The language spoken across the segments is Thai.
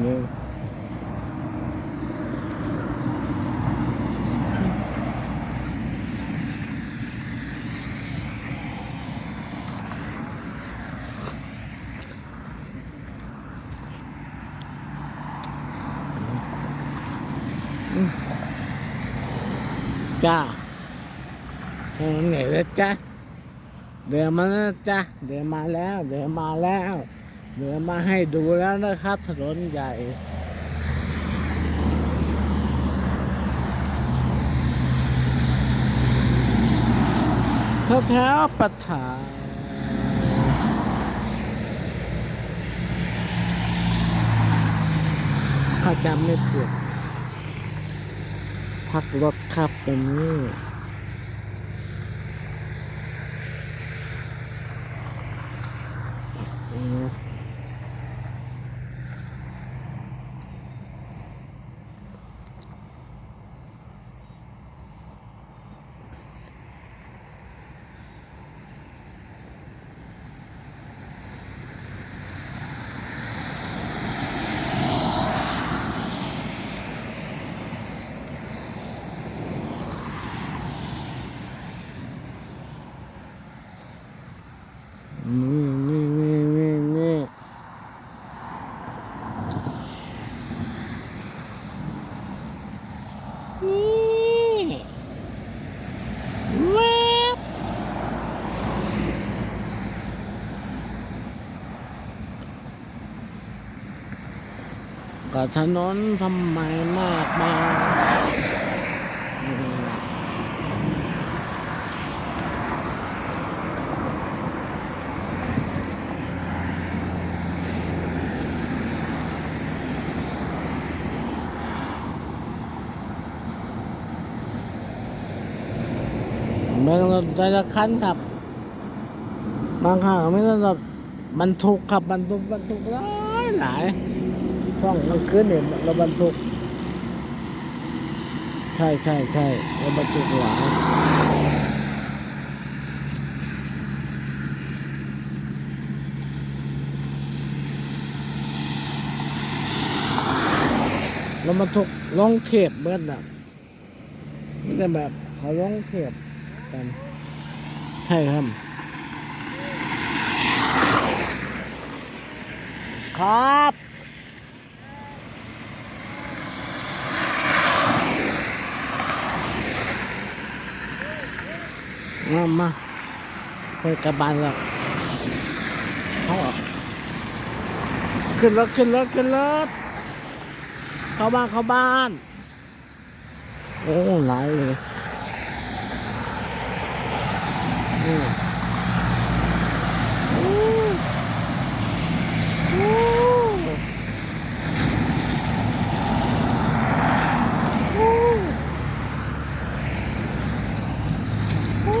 เลยจ้าเห็นไหนแล้วจ้าเดินมาแล้วจ้าเดินมาแล้วเดินมาแล้ว เดินมาให้ดูแล้วนะครับ ถนนใหญ่แถวแถวปัฐานถ้าจำไม่ผิดพักรถครับเป็นนี่อืมนี่นี่นี่นี่นี่นี่แวบ ก็ถนนทำไมมากมายนี่เมืองรถแต่ละคันครับ บางครั้งไม่ต้องรถบรรทุกขับบรรทุกบรรทุกหลายหลาย ช่องกลางคืนเนี่ยเราบรรทุก ใช่ใช่ใช่เราบรรทุกหลายเราบรรทุกล่องเทปเบิดอะมันจะแบบเขาล่องเทปกัน ใช่ครับครับ มามาไปกับบ้านแล้วเขาขึ้นรถขึ้นรถขึ้นรถเข้าบ้านเข้าบ้าน โอ้หลายเลยอืมอู้อู้อู้อู้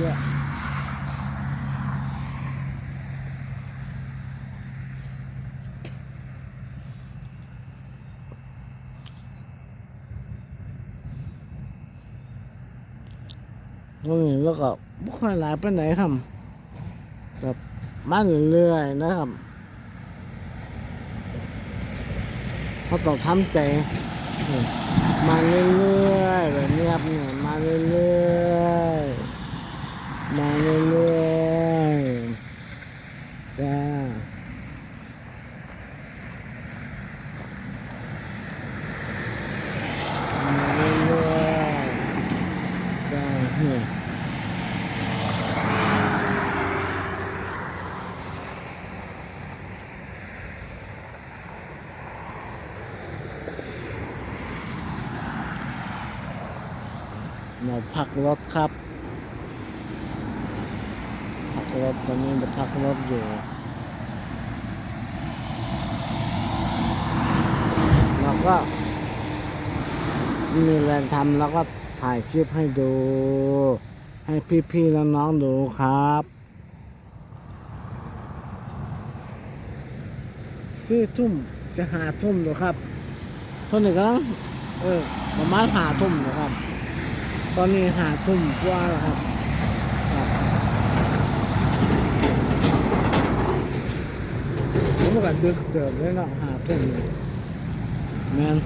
เยอะแยะนี่แล้วก็ไม่ค่อยหลายไปไหนครับแบบมาเรื่อยนะครับเขาต้องทำใจมาเรื่อยๆแบบนี้ครับเนี่ยมาเรื่อยๆ มาเรื่อยๆจ้ามาเรื่อยๆจ้าเนี่ยมาพักรถครับ พักร ถตอนนี้ไปพักรถอยู่เราก็มีอะไรทำแล้วก็ถ่ายคลิปให้ดู ให้พี่ๆน้องๆดูครับ สี่ทุ่มจะหาทุ่มดูครับทนหนึ่งก็เออประมาณหาทุ่มนะครับ ตอนนี้หาทุ่มกว่าแล้วครับ ผมก็ดึกเดิมเลยเนาะหาทุ่มนี่แมน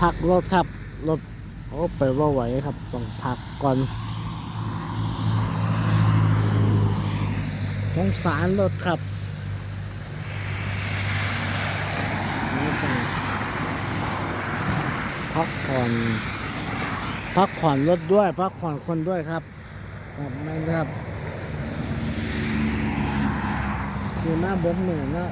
พักรถครับ รถโอ้ไปว่าไหวครับ ต้องพักก่อนสงสารรถครับนี่ต้อง พักผ่อนพักผ่อนรถด้วย พักผ่อนคนด้วยครับครับนั่นครับคือหน้าบนเหมือนนะ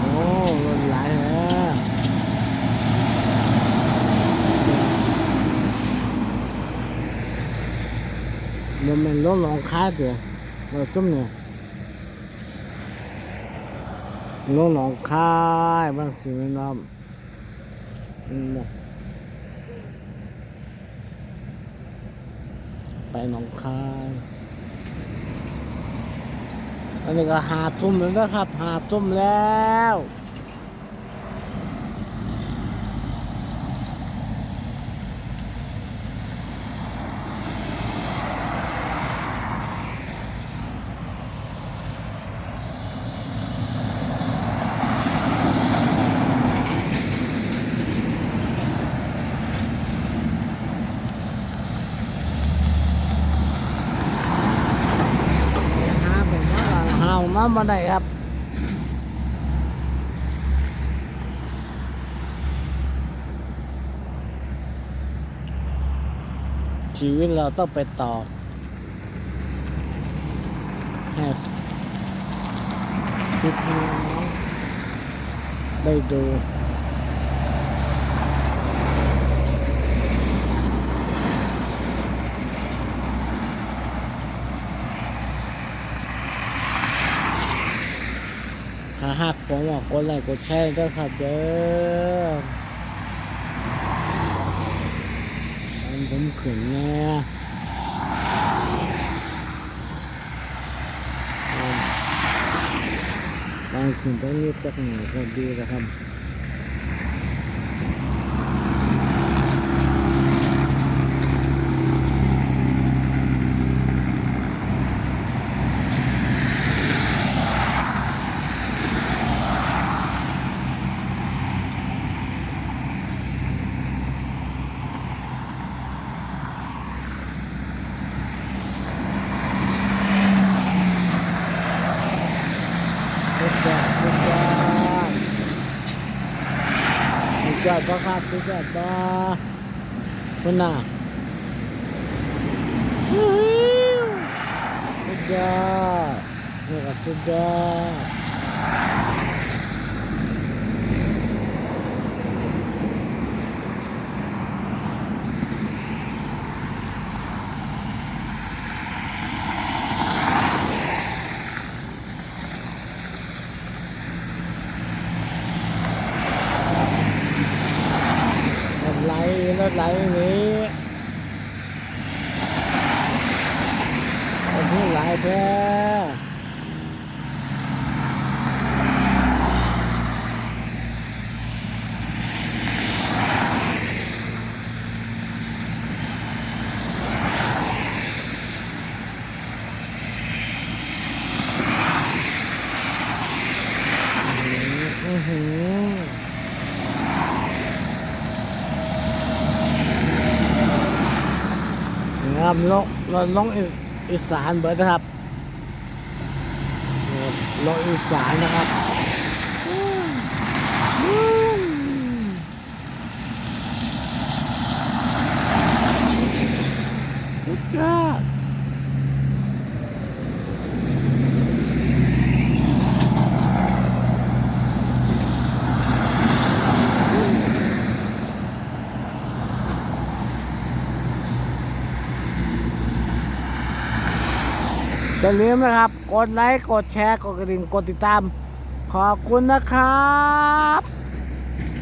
โอ้รถหลายแล้ว มันเป็นรถหลองคายเดียวเรถจุ่มเนี่ยรถหลองคายบางสิ่งน้ำอืมไปหนองคายอันนี้ก็หาทุ่มแล้วนะครับหาทุ่มแล้ว หาผมว่าหา น้ำมาได้ครับชีวิตเราต้องไปต่อให้พี่พี่น้องได้ดู หักผมว่ากดไลค์กดแชร์ด้วยครับเด้อมันผมขึ้นเนี่ยตอนขึ้นต้องรีบจักหน่อยก็ดีนะครับ สุดยอดสุดยอด สุดยอดปะครับสุดยอดปะคุณน่ะวู้ฮู้สุดยอดนี่ก็สุดยอดรถไหล รถไหลนี้รถที่ไหลแพ้ ครับน้องน้องอีสานเบิดนะครับน้องอีสานนะครับสุดยอด จะลืมนะครับ กดไลค์ กดแชร์ กดกระดิ่ง กดติดตาม ขอบคุณนะครับ